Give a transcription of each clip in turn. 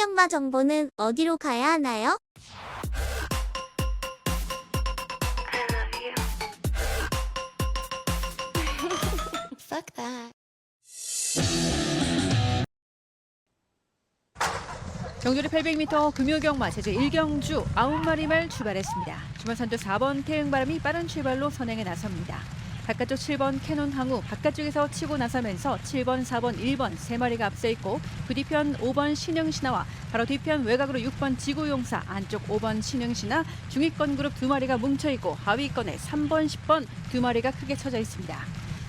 환경마 정보는 어디로 가야 하나요? Fuck that. 경주리 800m 금요경마 제주 1경주 9마리 말 출발했습니다. 주말 선두 4번 태흥바람이 빠른 출발로 선행에 나섭니다. 바깥쪽 7번 캐논 항우 바깥쪽에서 치고 나서면서 7번, 4번, 1번 세 마리가 앞서 있고 그 뒤편 5번 신흥신화와 바로 뒤편 외곽으로 6번 지구용사 안쪽 5번 신흥신화 중위권 그룹 두 마리가 뭉쳐 있고 하위권에 3번, 10번 두 마리가 크게 쳐져 있습니다.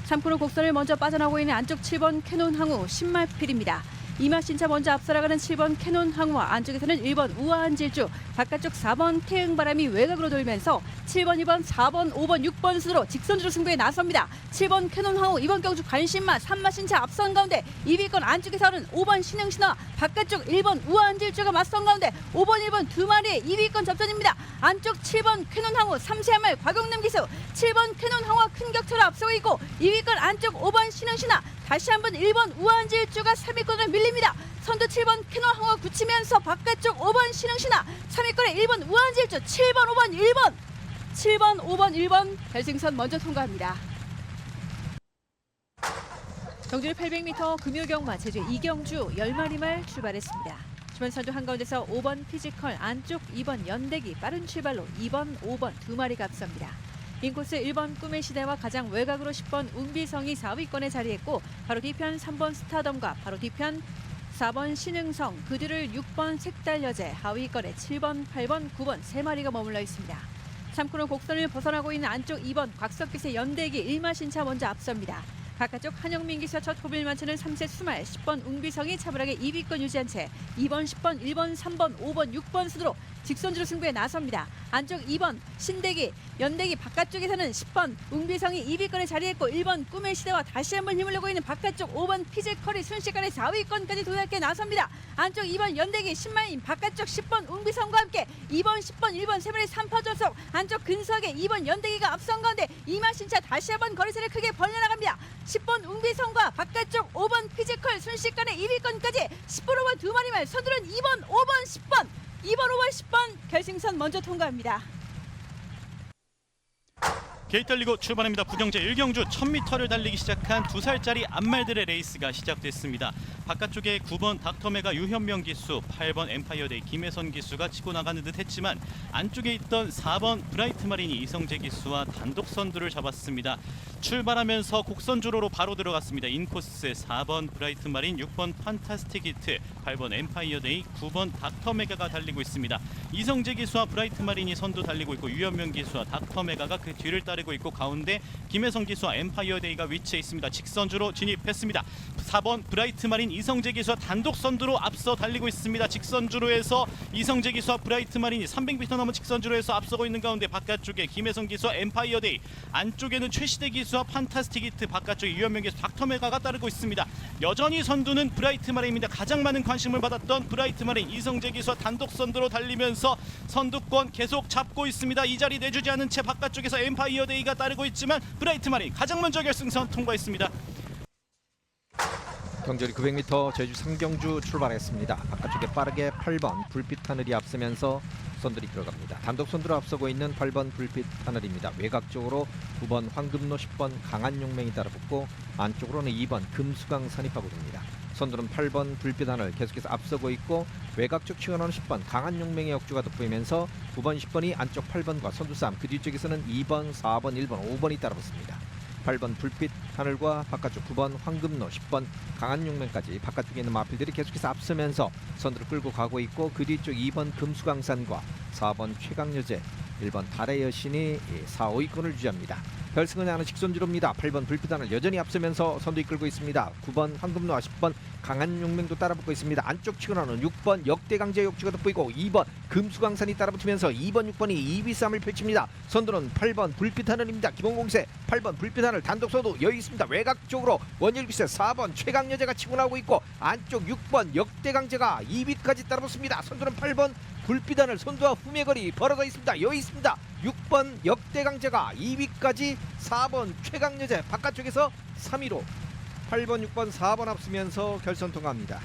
3코너 곡선을 먼저 빠져나오고 있는 안쪽 7번 캐논 항우 신말필입니다. 이마신차 먼저 앞서나가는 7번 캐논 항우와 안쪽에서는 1번 우아한 질주, 바깥쪽 4번 태흥바람이 외곽으로 돌면서 7번, 2번, 4번, 5번, 6번 순으로 직선주로 승부에 나섭니다. 7번 캐논 항우, 이번 경주 관심마, 3마신차 앞선 가운데 2위권 안쪽에서는 5번 신흥신화, 바깥쪽 1번 우아한 질주가 맞선 가운데 5번, 1번 두 마리의 2위권 접전입니다. 안쪽 7번 캐논 항우, 3세한 말 과경남 기수, 7번 캐논 항우와 큰 격차로 앞서고 있고 2위권 안쪽 5번 신흥신화, 다시 한번 1번 우아한 질주가 3위권을 밀립니다. 선두 7번 캐논 항우가 굳히면서 바깥쪽 5번 신흥신화, 3위권에 1번 우아한 질주, 7번, 5번, 1번 7번, 5번, 1번 결승선 먼저 통과합니다. 경주리 800m 금요경마 제주 이경주 10마리 말 출발했습니다. 주말 선두 한가운데서 5번 피지컬 안쪽 2번 연대기 빠른 출발로 2번, 5번 두 마리가 앞섭니다. 인코스 1번 꿈의 시대와 가장 외곽으로 10번 웅비성이 4위권에 자리했고 바로 뒤편 3번 스타덤과 바로 뒤편 4번 신흥성 그 뒤를 6번 색달여제 하위권에 7번, 8번, 9번 세 마리가 머물러 있습니다. 3코너 곡선을 벗어나고 있는 안쪽 2번 곽석기세 연대기 1마신차 먼저 앞섭니다. 바깥쪽 한영민 기수와 첫 호비를 맞추는 3세 수말 10번 웅비성이 차분하게 2위권 유지한 채 2번, 10번, 1번, 3번, 5번, 6번 순으로 직선주로 승부에 나섭니다. 안쪽 2번 신대기, 연대기 바깥쪽에서는 10번 웅비성이 2위권에 자리했고 1번 꿈의 시대와 다시 한번 힘을 내고 있는 바깥쪽 5번 피지컬이 순식간에 4위권까지 도약해 나섭니다. 안쪽 2번 연대기 10만인 바깥쪽 10번 웅비성과 함께 2번, 10번, 1번 세 마리 3파 전속 안쪽 근소하게 2번 연대기가 앞선 가운데 이마신차 다시 한번 거리세를 크게 벌려나갑니다. 10번 웅비성과 바깥쪽 5번 피지컬 순식간에 2위권까지 10번, 5번 두 마리만 선두는 2번, 5번, 10번 2번, 5번, 10번 결승선 먼저 통과합니다. 게이트 달리고 출발합니다. 부경제 1경주 1000m를 달리기 시작한 두 살짜리 암말들의 레이스가 시작됐습니다. 바깥쪽에 9번 닥터메가 유현명 기수, 8번 엠파이어데이 김혜선 기수가 치고 나가는 듯 했지만 안쪽에 있던 4번 브라이트 마린이 이성재 기수와 단독 선두를 잡았습니다. 출발하면서 곡선 주로로 바로 들어갔습니다. 인코스 4번 브라이트 마린, 6번 판타스틱 히트, 8번 엠파이어데이, 9번 닥터메가가 달리고 있습니다. 이성재 기수와 브라이트 마린이 선두 달리고 있고 유현명 기수와 닥터메가가 그 뒤를 따르 고 있고 가운데 김혜성 기수와 엠파이어데이가 위치해 있습니다. 직선주로 진입했습니다. 4번 브라이트 마린 이성재 기수와 단독 선두로 앞서 달리고 있습니다. 직선주로 해서 이성재 기수와 브라이트 마린이 300m 넘은 직선주로 해서 앞서고 있는 가운데 바깥쪽에 김혜성 기수와 엠파이어데이 안쪽에는 최시대 기수와 판타스틱 히트 바깥쪽에 유현명 기수 닥터메가가 따르고 있습니다. 여전히 선두는 브라이트 마린입니다. 가장 많은 관심을 받았던 브라이트 마린 이성재 기수와 단독 선두로 달리면서 선두권 계속 잡고 있습니다. 이 자리 내주지 않은 채 바깥쪽에서 엠파이어데이 가 따르고 있지만 브라이트 마린 가장 먼저 결승선 통과했습니다. 경주리 900m 제주 삼경주 출발했습니다. 바깥쪽에 빠르게 8번 불빛 하늘이 앞서면서 선들이 들어갑니다. 단독 선두로 앞서고 있는 8번 불빛 하늘입니다. 외곽 쪽으로 9번 황금로 10번 강한 용맹이 따라붙고 안쪽으로는 2번 금수강 산입하고듭니다. 선두는 8번 불빛 하늘 계속해서 앞서고 있고 외곽 쪽 치어나오는 10번 강한 용맹의 역주가 돋보이면서 9번 10번이 안쪽 8번과 선두 싸움 그 뒤쪽에서는 2번 4번 1번 5번이 따라붙습니다. 8번 불빛 하늘과 바깥쪽 9번 황금로 10번 강한 용맹까지 바깥쪽에 있는 마필들이 계속해서 앞서면서 선두를 끌고 가고 있고 그 뒤쪽 2번 금수강산과 4번 최강여제 1번 달의 여신이 4, 5위권을 유지합니다. 결승은 하는 직선주로입니다. 8번 불빛 하늘 여전히 앞서면서 선두 이끌고 있습니다. 9번 황금로와 10번 강한 용맹도 따라붙고 있습니다. 안쪽 치고 나오는 6번 역대 강제 역주가 돋보이고 2번 금수강산이 따라붙으면서 2번 6번이 2위 싸움을 펼칩니다. 선두는 8번 불빛 하늘입니다. 기본공세 8번 불빛 하늘 단독 선두 여유 있습니다. 외곽 쪽으로 원일기세 4번 최강여제가 치고 나오고 있고 안쪽 6번 역대 강제가 2위까지 따라붙습니다. 선두는 8번 불빛 하늘 선두와 후매 거리 벌어져 있습니다. 여유 있습니다. 6번 역대 강제가 2위까지 4번 최강여제 바깥쪽에서 3위로 8번, 6번, 4번 앞서면서 결선 통과합니다.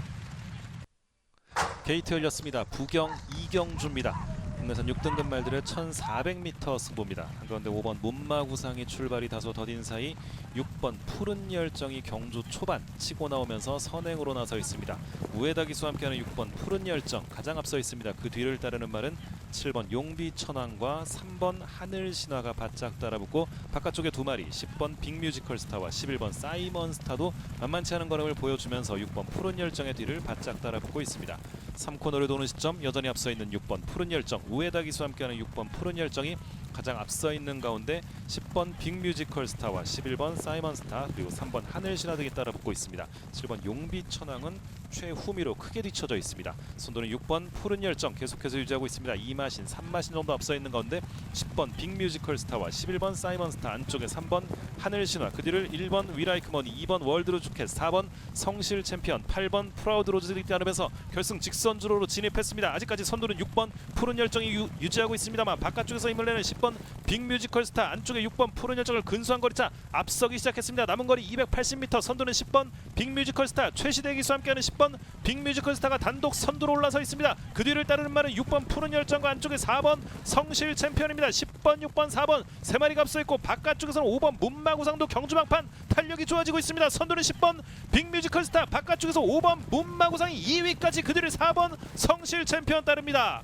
게이트 열렸습니다. 부경 이경주입니다. 국내선 6등급 말들의 1400m 승부입니다. 한가운데 5번 문마구상이 출발이 다소 더딘 사이 6번 푸른 열정이 경주 초반 치고 나오면서 선행으로 나서 있습니다. 우에다 기수와 함께하는 6번 푸른 열정 가장 앞서 있습니다. 그 뒤를 따르는 말은 7번 용비 천왕과 3번 하늘 신화가 바짝 따라붙고 바깥쪽에 두 마리 10번 빅뮤지컬 스타와 11번 사이먼 스타도 만만치 않은 걸음을 보여주면서 6번 푸른 열정의 뒤를 바짝 따라붙고 있습니다. 3코너를 도는 시점 여전히 앞서 있는 6번 푸른 열정 우에다 기수와 함께하는 6번 푸른 열정이 가장 앞서 있는 가운데 10번 빅뮤지컬 스타와 11번 사이먼 스타 그리고 3번 하늘 신화 등이 따라붙고 있습니다. 7번 용비 천왕은 최후미로 크게 뒤쳐져 있습니다. 선두는 6번 푸른 열정 계속해서 유지하고 있습니다. 2마신, 3마신 정도 앞서 있는 가운데 10번 빅뮤지컬 스타와 11번 사이먼 스타 안쪽에 3번 하늘 신화 그 뒤를 1번 위라이크 머니 2번 월드로 주켓 4번 성실 챔피언 8번 프라우드 로즈들이 따르면서 결승 직선주로로 진입했습니다. 아직까지 선두는 6번 푸른 열정이 유, 유지하고 있습니다만 바깥쪽에서 힘을 내는 10번 빅뮤지컬 스타 안쪽에 6번 푸른 열정을 근소한 거리차 앞서기 시작했습니다. 남은 거리 280m 선두는 10번 빅뮤지컬 스타 최시대 기수와 함께하는 10번 빅뮤지컬 스타가 단독 선두로 올라서 있습니다. 그 뒤를 따르는 말은 6번 푸른 열정과 안쪽에 4번 성실 챔피언입니다. 10번, 6번, 4번 세 마리가 앞서 있고 바깥쪽에서는 5번 문마구상도 경주방판 탄력이 좋아지고 있습니다. 선두는 10번 빅뮤지컬 스타 바깥쪽에서 5번 문마구상이 2위까지 그 뒤를 4번 성실 챔피언 따릅니다.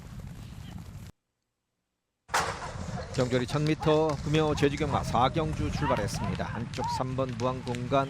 경距리 1000m 금요 제주경마 4경주 출발했습니다. 안쪽 3번 무한공간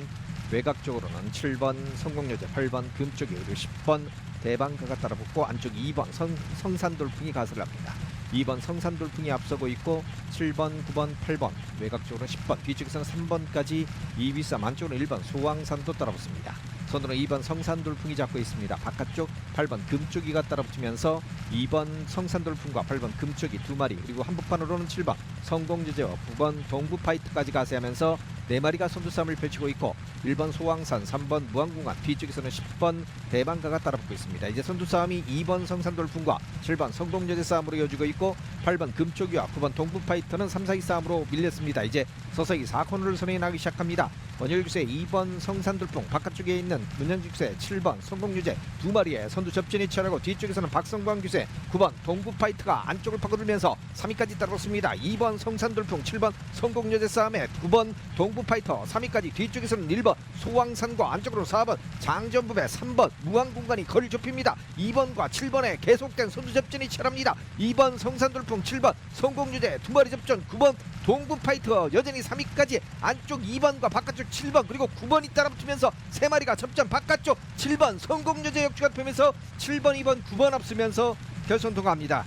외곽 쪽으로는 7번 성공여제 8번 금쪽이 그리고 10번 대방가가 따라붙고 안쪽 2번 성, 성산돌풍이 가설을 합니다. 2번 성산돌풍이 앞서고 있고 7번, 9번, 8번 외곽 쪽으로 10번 뒤쪽에서는 3번까지 2위싸 안쪽으로 1번 소왕산도 따라붙습니다. 선으로 2번 성산돌풍이 잡고 있습니다. 바깥쪽 8번 금쪽이가 따라붙으면서 2번 성산돌풍과 8번 금쪽이 두 마리 그리고 한복판으로는 7번 성공제제와 9번 동부파이트까지 가세하면서 네 마리가 선두싸움을 펼치고 있고 1번 소왕산, 3번 무한공간 뒤쪽에서는 10번 대방가가 따라붙고 있습니다. 이제 선두싸움이 2번 성산돌풍과 7번 성공제제 싸움으로 이어지고 있고 8번 금쪽이와 9번 동부파이터는 3, 4위 싸움으로 밀렸습니다. 이제 서서히 4코너를 선행해 나기 시작합니다. 원효일규세 2번 성산돌풍 바깥쪽에 있는 문현직세 7번 성공유제 두 마리의 선두 접전이 치열하고 뒤쪽에서는 박성광 규세 9번 동부파이트가 안쪽을 파고들면서 3위까지 따라붙습니다. 2번 성산돌풍 7번 성공유제 싸움에 9번 동부파이터 3위까지 뒤쪽에서는 1번 소왕산과 안쪽으로 4번 장전부배 3번 무한공간이 거리를 좁힙니다. 2번과 7번에 계속된 선두 접전이 치열합니다. 2번 성산돌풍 7번 성공유제 두 마리 접전 9번 동부 파이터 여전히 3위까지 안쪽 2번과 바깥쪽 7번 그리고 9번이 따라붙으면서 세 마리가 접전 바깥쪽 7번 성공여제 역주가 되면서 7번 2번 9번 앞서면서 결선 통과합니다.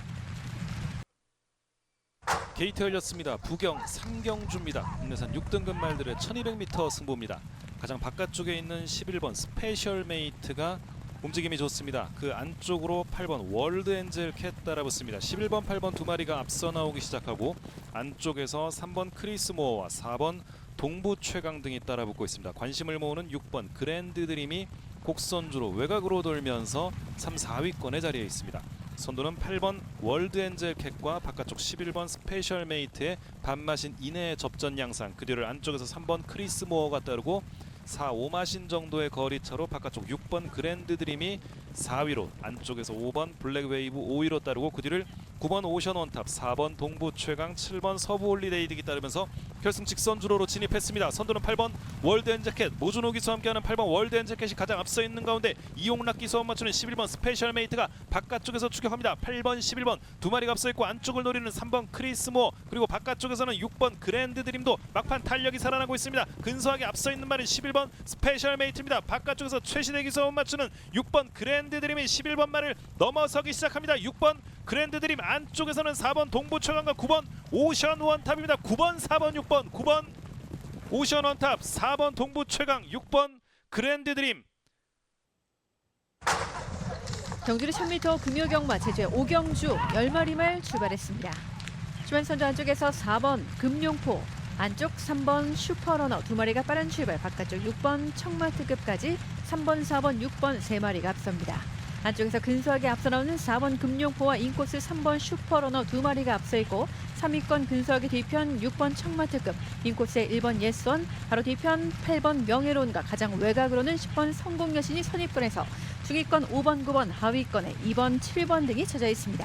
게이트 열렸습니다. 부경 삼경주입니다. 국내산 6등급 말들의 1200m 승부입니다. 가장 바깥쪽에 있는 11번 스페셜 메이트가 움직임이 좋습니다. 그 안쪽으로 8번 월드 엔젤 캣 따라붙습니다. 11번, 8번 두 마리가 앞서 나오기 시작하고 안쪽에서 3번 크리스 모어와 4번 동부 최강 등이 따라붙고 있습니다. 관심을 모으는 6번 그랜드 드림이 곡선주로 외곽으로 돌면서 3, 4위권의 자리에 있습니다. 선두는 8번 월드 엔젤 캣과 바깥쪽 11번 스페셜 메이트의 반마신 이내의 접전 양상 그 뒤를 안쪽에서 3번 크리스 모어가 따르고 4, 5마신 정도의 거리 차로 바깥쪽 6번 그랜드 드림이 4위로 안쪽에서 5번 블랙 웨이브 5위로 따르고 그 뒤를 9번 오션 원탑, 4번 동부 최강, 7번 서부 홀리데이 등이 따르면서 결승 직선 주로로 진입했습니다. 선두는 8번 월드 엔자켓, 모준호 기수와 함께하는 8번 월드 엔자켓이 가장 앞서 있는 가운데 이용락 기수와 맞추는 11번 스페셜 메이트가 바깥쪽에서 추격합니다. 8번, 11번 두 마리가 앞서 있고 안쪽을 노리는 3번 크리스모 그리고 바깥쪽에서는 6번 그랜드 드림도 막판 탄력이 살아나고 있습니다. 근소하게 앞서 있는 말은 11번 스페셜 메이트입니다. 바깥쪽에서 최신의 기수와 맞추는 6번 그랜드 드림이 11번 말을 넘어서기 시작합니다. 6번 그랜드 드림 안쪽에서는 4번 동부 최강과 9번 오션 원탑입니다. 9번, 4번, 6번, 9번 오션 원탑, 4번 동부 최강, 6번 그랜드 드림. 경주리 1000m 금요경마 제주의 오경주 10마리 말 출발했습니다. 주변선두 안쪽에서 4번 금룡포 안쪽 3번 슈퍼러너 두 마리가 빠른 출발 바깥쪽 6번 청마특급까지 3번 4번 6번 세 마리가 앞섭니다. 안쪽에서 근소하게 앞서 나오는 4번 금룡포와 인코스 3번 슈퍼러너 두 마리가 앞서 있고 3위권 근소하게 뒤편 6번 청마특급 인코스의 1번 예선 바로 뒤편 8번 명예로운과 가장 외곽으로는 10번 성공여신이 선입권에서 중위권 5번, 9번, 하위권에 2번, 7번 등이 쳐져 있습니다.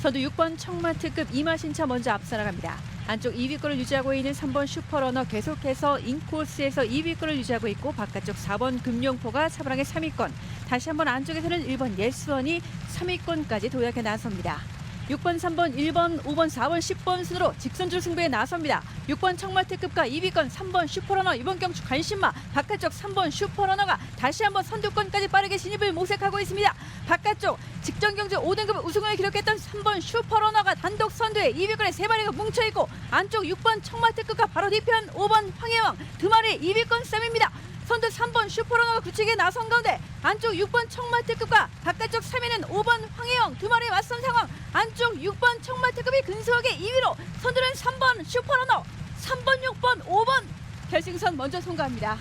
선두 6번 청마특급 이마신차 먼저 앞서 나갑니다. 안쪽 2위권을 유지하고 있는 3번 슈퍼러너 계속해서 인코스에서 2위권을 유지하고 있고 바깥쪽 4번 금룡포가 차분하게 3위권 다시 한번 안쪽에서는 1번 예스원이 3위권까지 도약해 나섭니다. 6번, 3번, 1번, 5번, 4번, 10번 순으로 직선줄 승부에 나섭니다. 6번 청마특급과 2위권 3번 슈퍼러너 이번 경주 관심마 바깥쪽 3번 슈퍼러너가 다시 한번 선두권까지 빠르게 진입을 모색하고 있습니다. 바깥쪽 직전 경주 5등급 우승을 기록했던 3번 슈퍼러너가 단독 선두에 2위권에 세 마리가 뭉쳐 있고 안쪽 6번 청마특급과 바로 뒤편 5번 황해왕 두 마리의 2위권 싸움입니다. 선두 3번 슈퍼러너가 굳히게 나선 가운데 안쪽 6번 청마특급과 바깥쪽 3위는 5번 황혜영 두 마리의 맞선 상황 안쪽 6번 청마특급이 근소하게 2위로 선두는 3번 슈퍼러너 3번 6번 5번 결승선 먼저 통과합니다.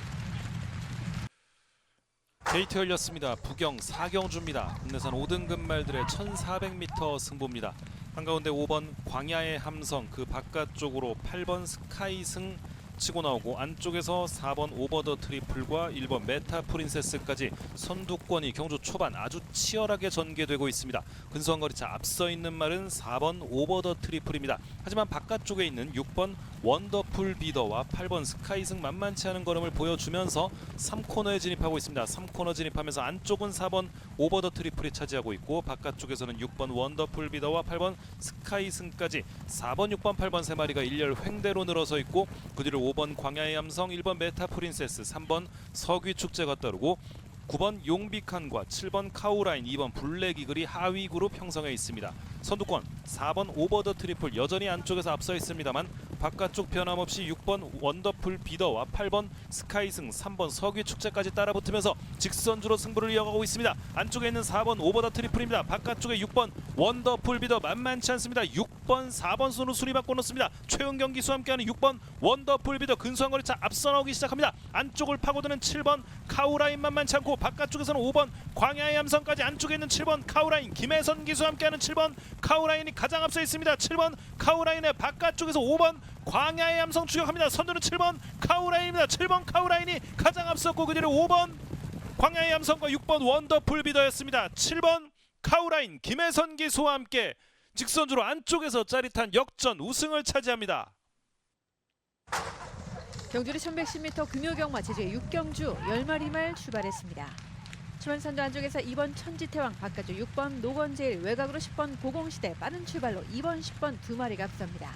게이트 열렸습니다. 부경 4경주입니다. 국내산 5등급 말들의 1400m 승부입니다. 한가운데 5번 광야의 함성 그 바깥쪽으로 8번 스카이승 치고 나오고 안쪽에서 4번 오버 더 트리플과 1번 메타 프린세스까지 선두권이 경주 초반 아주 치열하게 전개되고 있습니다. 근소한 거리차 앞서 있는 말은 4번 오버 더 트리플입니다. 하지만 바깥쪽에 있는 6번 원더풀 비더와 8번 스카이승 만만치 않은 걸음을 보여주면서 3코너에 진입하고 있습니다. 3코너 진입하면서 안쪽은 4번 오버 더 트리플이 차지하고 있고 바깥쪽에서는 6번 원더풀 비더와 8번 스카이승까지 4번, 6번, 8번 세 마리가 일렬 횡대로 늘어서 있고 그 뒤로 5번 광야의 함성, 1번 메타 프린세스, 3번 서귀 축제가 따르고 9번 용비칸과 7번 카우라인, 2번 블랙 이글이 하위 그룹 형성해 있습니다. 선두권 4번 오버 더 트리플 여전히 안쪽에서 앞서 있습니다만 바깥쪽 변함없이 6번 원더풀 비더와 8번 스카이승, 3번 서귀 축제까지 따라붙으면서 직선주로 승부를 이어가고 있습니다. 안쪽에 있는 4번 오버 더 트리플입니다. 바깥쪽에 6번 원더풀 비더 만만치 않습니다. 6번, 4번 순으로 순위 바꿔 놓습니다. 최은경 기수와 함께하는 6번 원더풀 비더 근소한 거리차 앞서 나오기 시작합니다. 안쪽을 파고드는 7번 카우라인 만만치 않고 바깥쪽에서는 5번 광야의 함성까지 안쪽에 있는 7번 카우라인 김혜선 기수와 함께하는 7번 카우라인이 가장 앞서 있습니다. 7번 카우라인의 바깥쪽에서 5번 광야의 함성 추격합니다. 선두는 7번 카우라인입니다. 7번 카우라인이 가장 앞섰고 그 뒤로 5번 광야의 함성과 6번 원더풀 비더였습니다. 7번 카우라인 김혜선 기수와 함께 직선주로 안쪽에서 짜릿한 역전 우승을 차지합니다. 경주리 1110m 금요경마 제주의 6경주 10마리 말 출발했습니다. 주변선두 안쪽에서 2번 천지태왕 바깥쪽 6번 노건제일 외곽으로 10번 고공시대 빠른 출발로 2번 10번 두 마리가 앞섭니다.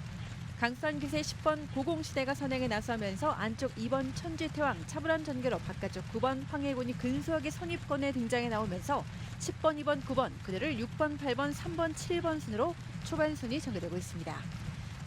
강산 기세 10번 고공시대가 선행에 나서면서 안쪽 2번 천지태왕 차분한 전개로 바깥쪽 9번 황해군이 근소하게 선입권에 등장해 나오면서 10번, 2번, 9번 그들을 6번, 8번, 3번, 7번 순으로 초반 순위 전개되고 있습니다.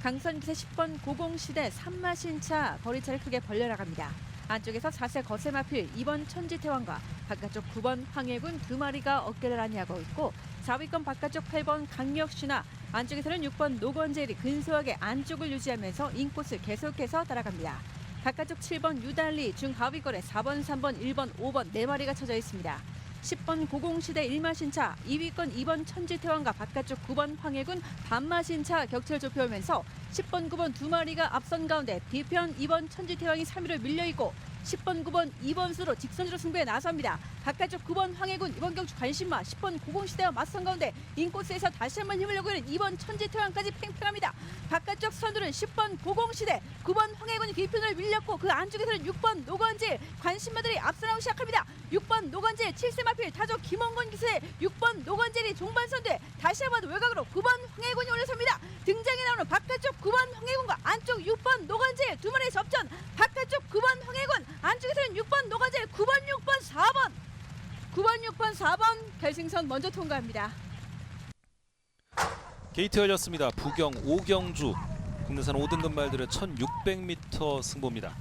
강선 기세 10번 고공시대 산마신차 거리차를 크게 벌려나갑니다. 안쪽에서 4세 거세마필 2번 천지태왕과 바깥쪽 9번 황해군 두 마리가 어깨를 안니하고 있고 4위권 바깥쪽 8번 강력신화 안쪽에서는 6번 노건젤이 근소하게 안쪽을 유지하면서 인코스 계속해서 따라갑니다. 바깥쪽 7번 유달리 중하위권에 4번, 3번, 1번, 5번 네 마리가 쳐져 있습니다. 10번 고공시대 1마신차 2위권 2번 천지태왕과 바깥쪽 9번 황해군 반마신차 격차를 좁혀오면서 10번 9번 두 마리가 앞선 가운데 뒤편 2번 천지태왕이 3위로 밀려있고 10번 9번 2번 수로 직선으로 승부에 나섭니다. 바깥쪽 9번 황해군 이번 경주 관심마 10번 고공시대와 맞선 가운데 인코스에서 다시 한번 힘을 있는 2번 천지태왕까지 팽팽합니다. 바깥쪽 선두는 10번 고공시대 9번 황해군이 뒤편을 밀렸고 그 안쪽에서는 6번 노건질 관심마들이 앞서나오기 시작합니다. 6번 노건질 7세 마필 타조 김원건 기세 6번 노건질이 종반 선두에 다시 한번 외곽으로 9번 황해군이 올라섭니다. 등장에 나오는 바깥쪽 9번 황해군과 안쪽 6번 노건질 두 마리의 접전 바깥쪽 9번 황해군 안쪽에서는 6번 노건질 9번 6번 4번 9번 6번 4번 결승선 먼저 통과합니다. 게이트 열렸습니다. 부경 5경주 국내산 5등급 말들의 1600m 승부입니다.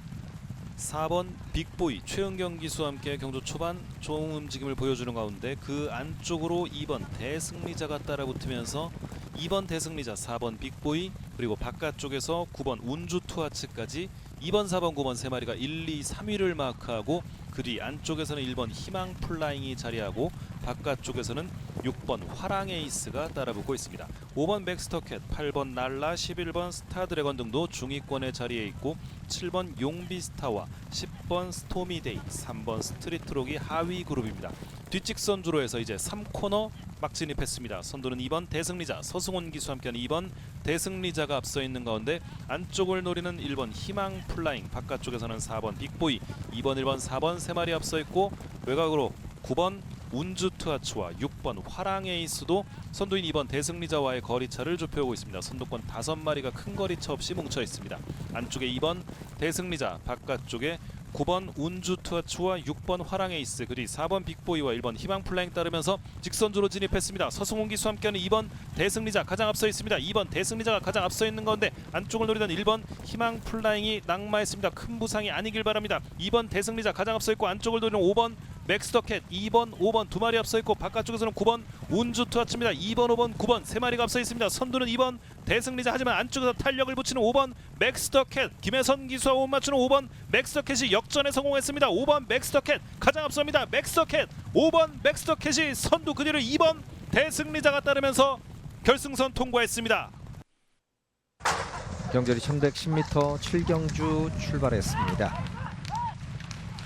4번 빅보이 최은경 기수와 함께 경주 초반 좋은 움직임을 보여주는 가운데 그 안쪽으로 2번 대승리자가 따라붙으면서 2번 대승리자 4번 빅보이 그리고 바깥쪽에서 9번 운주 투하츠까지 2번 4번 9번 세 마리가 1, 2, 3위를 마크하고 그 뒤 안쪽에서는 1번 희망 플라잉이 자리하고 바깥쪽에서는 6번 화랑 에이스가 따라붙고 있습니다. 5번 백스터캣, 8번 날라, 11번 스타 드래건 등도 중위권에 자리해 있고 7번 용비스타와 10번 스토미데이, 3번 스트리트록이 하위 그룹입니다. 뒷직선 주로 해서 이제 3코너 막 진입했습니다. 선두는 2번 대승리자 서승원 기수 함께하는 2번 대승리자가 앞서 있는 가운데 안쪽을 노리는 1번 희망 플라잉 바깥쪽에서는 4번 빅보이 2번 1번 4번 세 마리 앞서 있고 외곽으로 9번 운주투아츠와 6번 화랑에이스도 선두인 2번 대승리자와의 거리차를 좁혀오고 있습니다. 선두권 5마리가 큰 거리차 없이 뭉쳐 있습니다. 안쪽에 2번 대승리자 바깥쪽에 9번 운주투아츠와 6번 화랑에이스 그리고 4번 빅보이와 1번 희망플라잉 따르면서 직선주로 진입했습니다. 서승훈 기수 함께하는 2번 대승리자 가장 앞서 있습니다. 2번 대승리자가 가장 앞서 있는 가운데 안쪽을 노리던 1번 희망플라잉이 낙마했습니다. 큰 부상이 아니길 바랍니다. 2번 대승리자 가장 앞서 있고 안쪽을 노리는 5번 맥스터캣 2번 5번 두 마리 앞서 있고 바깥쪽에서는 9번 운주 투아츠입니다. 2번 5번 9번 세 마리가 앞서 있습니다. 선두는 2번 대승리자 하지만 안쪽에서 탄력을 붙이는 5번 맥스터캣 김혜선 기수와 못 맞추는 5번 맥스터캣이 역전에 성공했습니다. 5번 맥스터캣 가장 앞섭니다. 맥스터캣 5번 맥스터캣이 선두 그 뒤를 2번 대승리자가 따르면서 결승선 통과했습니다. 경절이 1110m 7경주 출발했습니다.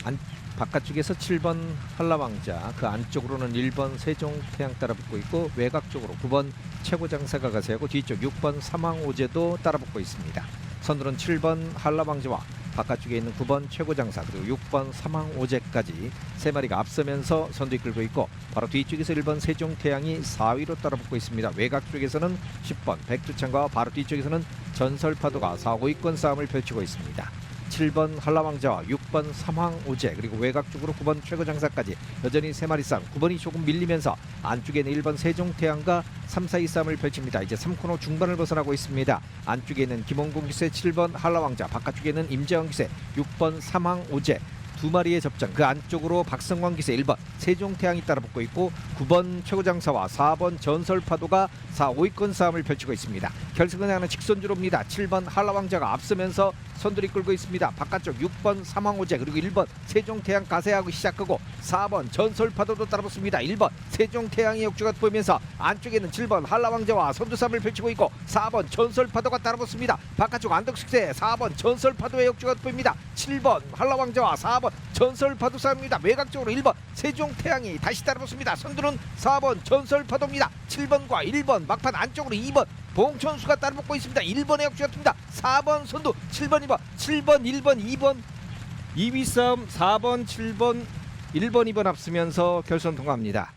안, 바깥쪽에서 7번 한라왕자 그 안쪽으로는 1번 세종태양 따라붙고 있고 외곽 쪽으로 9번 최고장사가 가세하고 뒤쪽 6번 사망오제도 따라붙고 있습니다. 선두는 7번 한라왕자와 바깥쪽에 있는 9번 최고장사 그리고 6번 사망오제까지 세 마리가 앞서면서 선두 이끌고 있고 바로 뒤쪽에서 1번 세종태양이 4위로 따라붙고 있습니다. 외곽 쪽에서는 10번 백두창과 바로 뒤쪽에서는 전설파도가 4, 5위권 싸움을 펼치고 있습니다. 7번 한라왕자와 6번 삼황오제 그리고 외곽 쪽으로 9번 최고장사까지 여전히 세 마리 싸움 9번이 조금 밀리면서 안쪽에는 1번 세종태양과 3, 4위 싸움을 펼칩니다. 이제 3코너 중반을 벗어나고 있습니다. 안쪽에는 김홍공 기세 7번 한라왕자 바깥쪽에는 임재원 기세 6번 삼황오제 두 마리의 접전 그 안쪽으로 박성광 기세 1번 세종태양이 따라붙고 있고 9번 최고장사와 4번 전설파도가 4, 5위권 싸움을 펼치고 있습니다. 결승은 하는 직선주로입니다. 7번 한라왕자가 앞서면서 선두리 끌고 있습니다. 바깥쪽 6번 사망오제 그리고 1번 세종태양 가세하고 시작하고 4번 전설파도도 따라붙습니다. 1번 세종태양이 역주가 보이면서 안쪽에는 7번 한라왕자와 선두싸움을 펼치고 있고 4번 전설파도가 따라붙습니다. 바깥쪽 안덕식세 4번 전설파도의 역주가 보입니다. 7번 한라왕자와 4번 전설파도 싸움입니다. 외곽쪽으로 1번 세종태양이 다시 따라붙습니다. 선두는 4번 전설파도입니다. 7번과 1번 막판 안쪽으로 2번 봉천수가 따라붙고 있습니다. 1번의 역주가 듭니다. 4번 선두 7번 2번 7번 1번 2번 2위 싸움 4번 7번 1번 2번 앞서면서 결선 통과합니다.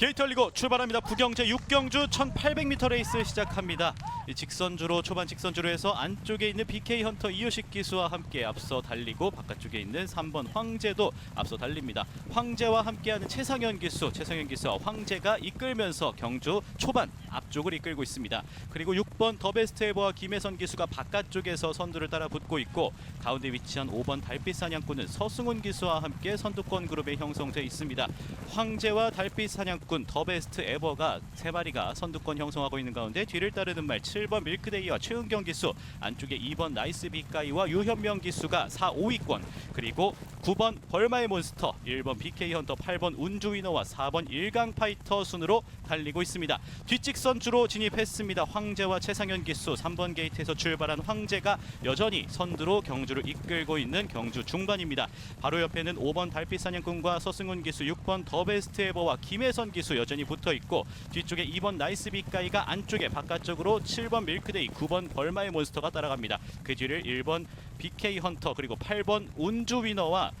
게이트 열리고 출발합니다. 부경제 6경주 1800m 레이스 시작합니다. 이 직선주로 초반 직선주로 해서 안쪽에 있는 BK 헌터 이효식 기수와 함께 앞서 달리고 바깥쪽에 있는 3번 황제도 앞서 달립니다. 황제와 함께하는 최상현 기수, 최상현 기수와 황제가 이끌면서 경주 초반 앞쪽을 이끌고 있습니다. 그리고 6번 더베스트 에버와 김혜선 기수가 바깥쪽에서 선두를 따라 붙고 있고 가운데 위치한 5번 달빛 사냥꾼은 서승훈 기수와 함께 선두권 그룹에 형성돼 있습니다. 황제와 달빛 사냥꾼 더 베스트 에버가 세 마리가 선두권 형성하고 있는 가운데 뒤를 따르는 말 7번 밀크데이와 최은경 기수 안쪽에 2번 나이스 빅가이와 유현명 기수가 4, 5위권 그리고 9번 벌마의 몬스터 1번 BK 헌터 8번 운주 위너와 4번 일강 파이터 순으로 달리고 있습니다. 뒷직선 주로 진입했습니다. 황제와 최상현 기수 3번 게이트에서 출발한 황제가 여전히 선두로 경주를 이끌고 있는 경주 중반입니다. 바로 옆에는 5번 달빛 사냥꾼과 서승훈 기수, 6번 더 베스트 에버와 김혜선 기수 여전히 붙어 있고 뒤쪽에 2번 나이스 빅가이가 안쪽에 바깥쪽으로 7번 밀크데이, 9번 벌마의 몬스터가 따라갑니다. 그 뒤를 1번 BK 헌터 그리고 8번 운주 위너와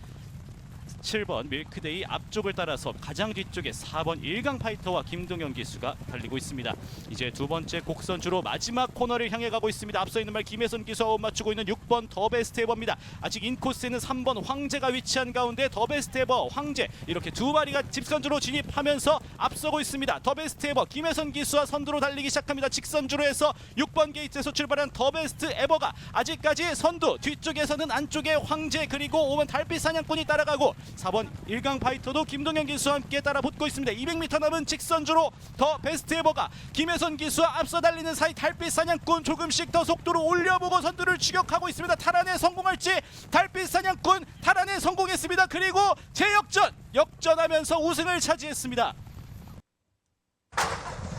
7번 밀크데이 앞쪽을 따라서 가장 뒤쪽에 4번 일강 파이터와 김동현 기수가 달리고 있습니다. 이제 두 번째 곡선 주로 마지막 코너를 향해 가고 있습니다. 앞서 있는 말 김혜선 기수와 맞추고 있는 6번 더베스트 에버입니다. 아직 인코스에는 3번 황제가 위치한 가운데 더베스트 에버 황제 이렇게 두 마리가 직선주로 진입하면서 앞서고 있습니다. 더베스트 에버 김혜선 기수와 선두로 달리기 시작합니다. 직선주로 해서 6번 게이트에서 출발한 더베스트 에버가 아직까지 선두 뒤쪽에서는 안쪽에 황제 그리고 5번 달빛 사냥꾼이 따라가고 4번 일강 파이터도 김동현 기수와 함께 따라 붙고 있습니다. 200m 남은 직선주로 더 베스트 에버가 김혜선 기수와 앞서 달리는 사이 달빛 사냥꾼 조금씩 더 속도를 올려보고 선두를 추격하고 있습니다. 탈환에 성공할지 달빛 사냥꾼 탈환에 성공했습니다. 그리고 재역전 역전하면서 우승을 차지했습니다.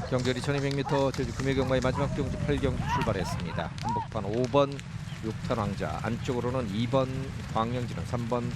경절이 1200m 제주 금요경마의 마지막 경주 8경주 출발했습니다. 한복판 5번 육탄왕자 안쪽으로는 2번 광영진은 3번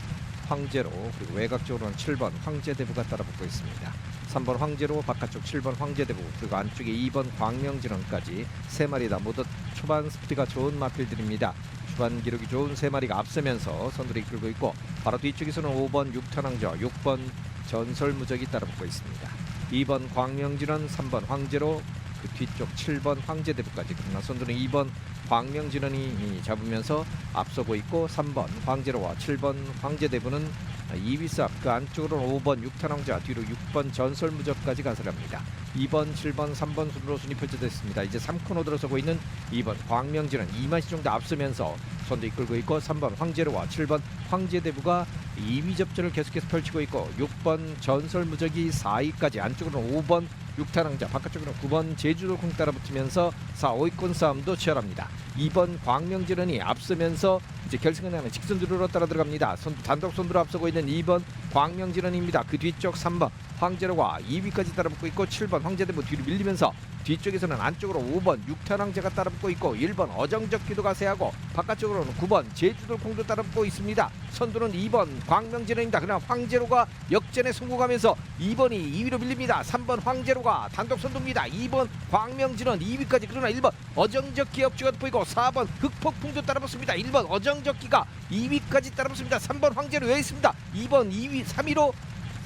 황제로 그리고 외곽쪽으로는 7번 황제대부가 따라붙고 있습니다. 3번 황제로 바깥쪽 7번 황제대부 그리고 안쪽에 2번 광명진원까지 세 마리 다 모두 초반 스피드가 좋은 마필들입니다. 초반 기록이 좋은 세 마리가 앞서면서 선두를 이끌고 있고 바로 뒤쪽에서는 5번 육탄왕저 6번 전설무적이 따라붙고 있습니다. 2번 광명진원 3번 황제로 그 뒤쪽 7번 황제대부까지 그러나 선두는 2번 광명진원이 잡으면서 앞서고 있고 3번 황제로와 7번 황제대부는 2위 싸움 그 안쪽으로는 5번 육탄왕자 뒤로 6번 전설무적까지 가설합니다. 2번, 7번, 3번 순으로 순위 펼쳐졌습니다. 이제 3코너 들어서고 있는 2번 광명진은 2마시 정도 앞서면서 선두 이끌고 있고 3번 황제로와 7번 황제대부가 2위 접전을 계속해서 펼치고 있고 6번 전설무적이 4위까지 안쪽으로는 5번 육탄왕자 바깥쪽으로는 9번 제주도콩 따라붙으면서 4, 5위권 싸움도 치열합니다. 2번 광명진원이 앞서면서 이제 결승에 나는 직선 두루로 따라 들어갑니다. 선, 단독 선두로 앞서고 있는 2번 광명진원입니다. 그 뒤쪽 3번 황제로가 2위까지 따라붙고 있고 7번 황제대부 뒤로 밀리면서 뒤쪽에서는 안쪽으로 5번 육탄왕제가 따라붙고 있고 1번 어정적 기도가 세하고 바깥쪽으로는 9번 제주도콩도 따라붙고 있습니다. 선두는 2번 광명진원입니다. 그러나 황제로가 역전에 성공하면서 2번이 2위로 밀립니다. 3번 황제로가 단독 선두입니다. 2번 광명진원 2위까지 그러나 1번 어정적 기업주가 보이고 4번 흑폭풍도 따라붙습니다. 1번 어정적기가 2위까지 따라붙습니다. 3번 황제로 왜 있습니다. 2번 2위 3위로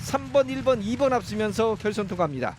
3번 1번 2번 앞서면서 결선 통과합니다.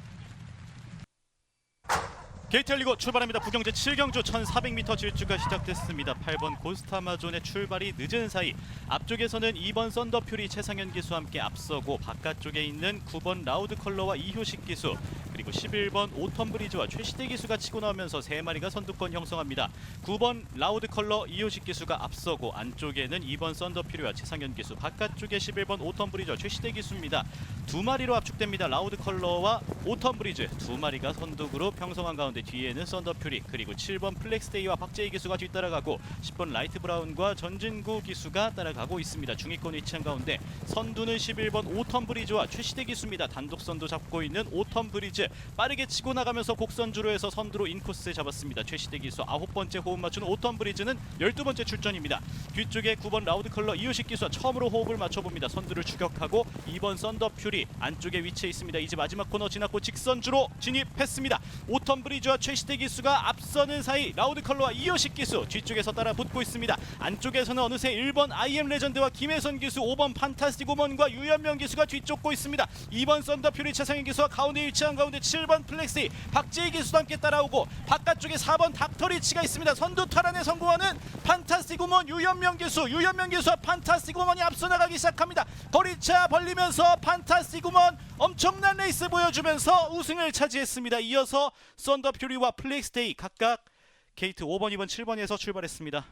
게이트 열리고 출발합니다. 부경제 7경주 1400m 질주가 시작됐습니다. 8번 고스타마존의 출발이 늦은 사이 앞쪽에서는 2번 썬더퓨리 최상현 기수와 함께 앞서고 바깥쪽에 있는 9번 라우드 컬러와 이효식 기수 그리고 11번 오텀 브리즈와 최시대 기수가 치고 나오면서 세 마리가 선두권 형성합니다. 9번 라우드 컬러 이효식 기수가 앞서고 안쪽에는 2번 썬더퓨리와 최상현 기수 바깥쪽에 11번 오텀 브리즈와 최시대 기수입니다. 두 마리로 압축됩니다. 라우드 컬러와 오텀 브리즈 두 마리가 선두 그룹 형성한 가운데 뒤에는 썬더퓨리 그리고 7번 플렉스데이와 박재희 기수가 뒤따라가고 10번 라이트 브라운과 전진구 기수가 따라가고 있습니다. 중위권 위치한 가운데 선두는 11번 오텀 브리즈와 최시대 기수입니다. 단독 선두 잡고 있는 오텀 브리즈 빠르게 치고 나가면서 곡선주로 해서 선두로 인코스 잡았습니다. 최시대 기수 아홉 번째 호흡 맞추는 오텀 브리즈는 12번째 출전입니다. 뒤쪽에 9번 라우드 컬러 이효식 기수와 처음으로 호흡을 맞춰봅니다. 선두를 추격하고 2번 썬더 퓨리 안쪽에 위치해 있습니다. 이제 마지막 코너 지났고 직선주로 진입했습니다. 오텀 브리즈와 최시대 기수가 앞서는 사이 라우드 컬러와 이효식 기수 뒤쪽에서 따라 붙고 있습니다. 안쪽에서는 어느새 1번 IM 레전드와 김혜선 기수 5번 판타스틱 오먼과 유현명 기수가 뒤쫓고 있습니다. 2번 썬더 퓨리 최상현 기수와 가운데 위치한 가운데 7번 플렉시 박재희 기수도 함께 따라오고 바깥쪽에 4번 닥터리치가 있습니다. 선두 탈환에 성공하는 판타스틱 우먼 유현명 기수 유현명 기수와 판타스틱 우먼이 앞서 나가기 시작합니다. 거리차 벌리면서 판타스틱 우먼 엄청난 레이스 보여주면서 우승을 차지했습니다. 이어서 썬더 퓨리와 플렉스데이 각각 게이트 5번, 2번, 7번에서 출발했습니다.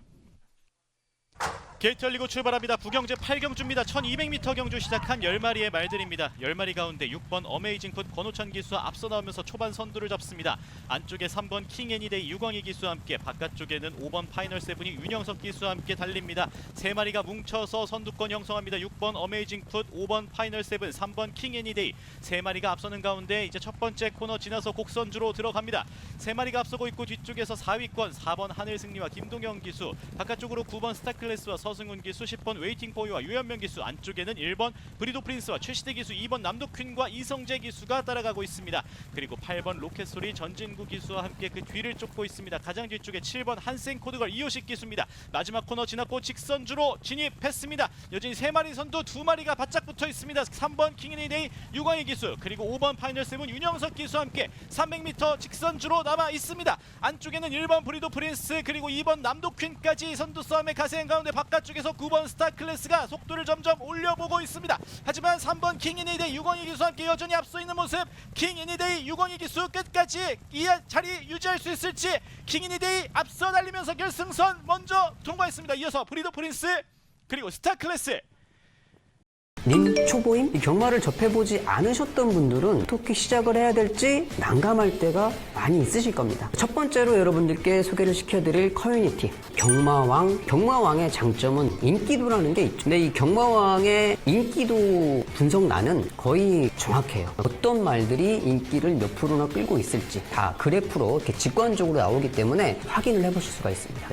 게이트 열리고 출발합니다. 부경제 8경주입니다. 1200m 경주 시작한 10마리의 말들입니다. 10마리 가운데 6번 어메이징 풋 권호찬 기수와 앞서 나오면서 초반 선두를 잡습니다. 안쪽에 3번 킹 애니데이 유광희 기수와 함께 바깥쪽에는 5번 파이널 세븐이 윤영석 기수와 함께 달립니다. 세 마리가 뭉쳐서 선두권 형성합니다. 6번 어메이징 풋, 5번 파이널 세븐, 3번 킹 애니데이 세 마리가 앞서는 가운데 이제 첫 번째 코너 지나서 곡선주로 들어갑니다. 세 마리가 앞서고 있고 뒤쪽에서 4위권 4번 하늘승리와 김동영 기수 바깥쪽으로 9번 스타클래스와 서 승훈 기수 10번 웨이팅 포유와 유현명 기수 안쪽에는 1번 브리도 프린스와 최시대 기수 2번 남도퀸과 이성재 기수가 따라가고 있습니다. 그리고 8번 로켓소리 전진구 기수와 함께 그 뒤를 쫓고 있습니다. 가장 뒤쪽에 7번 한생 코드걸 이호식 기수입니다. 마지막 코너 지났고 직선주로 진입했습니다. 여전히 세 마리 선두 두 마리가 바짝 붙어 있습니다. 3번 킹인이데이 유광희 기수 그리고 5번 파이널 세븐 윤영석 기수와 함께 300m 직선주로 남아 있습니다. 안쪽에는 1번 브리도 프린스 그리고 2번 남도퀸까지 선두 싸움에 가세한 가운데 바깥 쪽에서 9번 스타 클래스가 속도를 점점 올려보고 있습니다. 하지만 3번 킹인이데이 유광희 기수와 함께 여전히 앞서 있는 모습 킹인이데이 유광희 기수 끝까지 이 자리 유지할 수 있을지 킹인이데이 앞서 달리면서 결승선 먼저 통과했습니다. 이어서 브리도 프린스 그리고 스타 클래스 님 초보임? 이 경마를 접해보지 않으셨던 분들은 어떻게 시작을 해야 될지 난감할 때가 많이 있으실 겁니다. 첫 번째로 여러분들께 소개를 시켜드릴 커뮤니티 경마왕. 경마왕의 장점은 인기도라는 게 있죠. 근데 이 경마왕의 인기도 분석란은 거의 정확해요. 어떤 말들이 인기를 몇 프로나 끌고 있을지 다 그래프로 이렇게 직관적으로 나오기 때문에 확인을 해보실 수가 있습니다.